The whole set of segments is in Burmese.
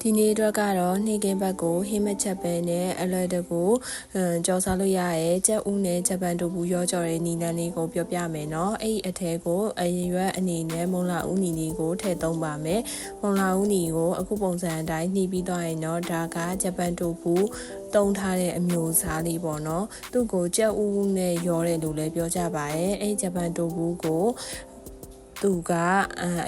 ဒီနေ့အတွက်ကတော့နှိကင်းဘက်ကိုဟင်းမချက်ပဲနဲ့အလွယ်တကူအမ်ကြော်စားလို့ရရဲ့ကြက်ဥနဲ့ဂျပန်တူဘူးရောကြော်တဲ့နီလန်းလေးကိုပြောပြမယ်နော်အဲ့ဒီအထဲကိုအရင်ရွက်အနေနဲ့မုံလာဥနီလေးကိုထည့်သုံးပါမယ်မုံလာဥနီကိုအခုပုံစံအတိုင်းနှီးပြီးသွားရင်တော့ဒါကဂျပန်တူဘူးတုံးထားတဲ့အမျိုးအစားလေးပေါ့နော်သူ့ကိုကြက်ဥနဲ့ရောတယ်လို့လည်းပြောကြပါရဲ့အဲ့ဒီဂျပန်တူဘူးကို သူက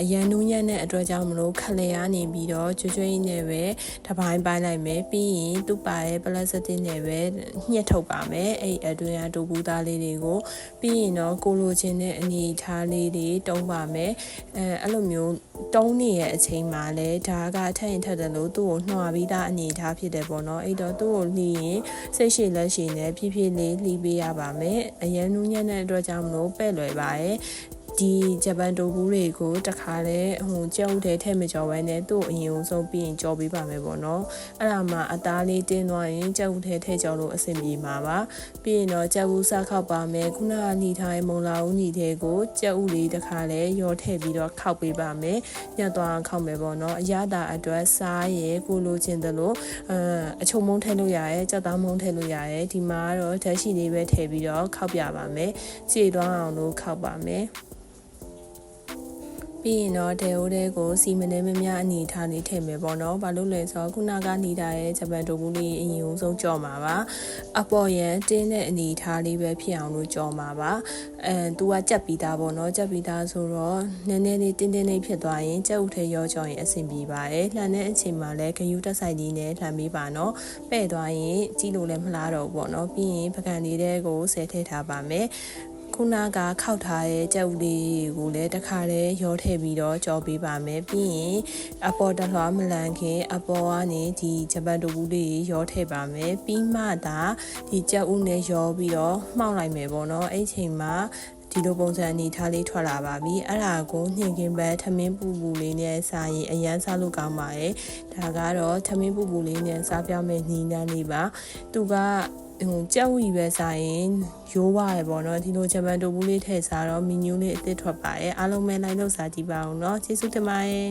အရန်နူးညံ့တဲ့အတွက်ကြောင့်မလို့ခလေရနေပြီးတော့ကျွကျွင်းနဲ့ပဲတပိုင်းပိုင်းလိုက်မယ်ပြီးရင်သူ့ပါရဲ့ပလတ်စတစ်နဲ့ပဲညှက်ထုတ်ပါမယ်အဲ့အတွင်းကတူဘူးသားလေးတွေကိုပြီးရင်တော့ကိုလိုချင်တဲ့အနေထားလေးတွေတုံးပါမယ်အဲအဲ့လိုမျိုးတုံးနေရဲ့အချိန်မှာလဲဒါကထက်ရင်ထက်တယ်လို့သူ့ကိုနှွာပြီးသားအနေထားဖြစ်တယ်ပေါ့နော်အဲ့တော့သူ့ကိုလှီးရင်စိတ်ရှိလက်ရှိနဲ့ဖြည်းဖြည်းလေးလှီးပေးရပါမယ်အရန်နူးညံ့တဲ့အတွက်ကြောင့်မလို့ပဲ့လွယ်ပါရဲ့ ဒီဂျပန်တိုဘူးတွေကိုတခါလဲဟိုကြောက်တဲ့ထဲမကြော်ဘဲနဲ့သူ့အရင်ဆုံးပြီးရင်ကြော်ပေးပါမယ်ပေါ့နော်အဲ့ဒါမှအသားလေးတင်းသွားရင်ကြောက်တဲ့ထဲကြော်လို့အဆင်ပြေမှာပါပြီးရင်တော့ကြောက်ဦးစားခောက်ပါမယ်ခုနကညီထားတဲ့မုံလာဦးညီတဲ့ကိုကြောက်ဦးလေးတခါလဲရောထည့်ပြီးတော့ခောက်ပေးပါမယ်ညှက်သွားအောင်ခောက်မယ်ပေါ့နော်အရသာအတွက်စားရဲကိုလိုချင်တယ်လို့အအချုံမုံထည့်လို့ရရဲကြောက်သားမုံထည့်လို့ရရဲဒီမှာကတော့ဓာတ်ရှိလေးပဲထည့်ပြီးတော့ခောက်ပြပါမယ်ခြေသွားအောင်လို့ခောက်ပါမယ် ပြီးရင်တော့ဒေအိုတဲကိုစီမနေမများအနေထားလေးထည့်မယ်ပေါ့နော်။ဘာလို့လဲဆိုတော့ခုနကနေတာရဲ့ဂျပန်တိုဘူးလေးအရင်ဆုံးကြော်မှာပါ။အပေါ်ရန်တင်းတဲ့အနေထားလေးပဲဖြစ်အောင်လို့ကြော်မှာပါ။အဲသူကကြက်ပြီးသားပေါ့နော်။ကြက်ပြီးသားဆိုတော့နည်းနည်းလေးတင်းတင်းလေးဖြစ်သွားရင်ကြက်ဥထဲရောကြော်ရင်အဆင်ပြေပါတယ်။လှန်တဲ့အချိန်မှာလည်းဂယူတက်ဆိုင်လေးနဲ့လှန်ပေးပါနော်။ပဲ့သွားရင်ကြည့်လို့လည်းမလားတော့ဘူးပေါ့နော်။ပြီးရင်ပကံလေးတဲ့ကိုဆယ်ထည့်ထားပါမယ်။ ခုနကခောက်ထားတဲ့ကြက်ဥလေးကိုလည်းတခါတည်းရောထည့်ပြီးတော့ကြော်ပေးပါမယ်ပြီးရင်အပေါ်တလွှားမလန်ခင်အပေါ်ကနေဒီဂျပန်တူဘူးလေးရောထည့်ပါမယ်ပြီးမှသာဒီကြက်ဥနဲ့ရောပြီးတော့မှောက်လိုက်မယ်ပေါ့နော်အဲ့ချိန်မှာဒီလိုပုံစံအနေထားလေးထွက်လာပါပြီအဲ့ဒါကိုနှင်ကင်းပဲထမင်းပူပူလေးနဲ့စားရင်အရန်စားလို့ကောင်းပါတယ်ဒါကတော့ထမင်းပူပူလေးနဲ့စားပြမယ်နီးနှမ်းလေးပါသူက ဟိုကြက်ဝီပဲစားရင်ရိုးဝရယ်ပေါ့နော်ဒီလိုဂျပန်တိုဘူးလေးထည့်စားတော့မီနူးလေးအသစ်ထွက်ပါတယ်အားလုံးပဲလိုက်လို့စားကြည့်ပါအောင်နော်ကျေးဇူးတင်ပါတယ်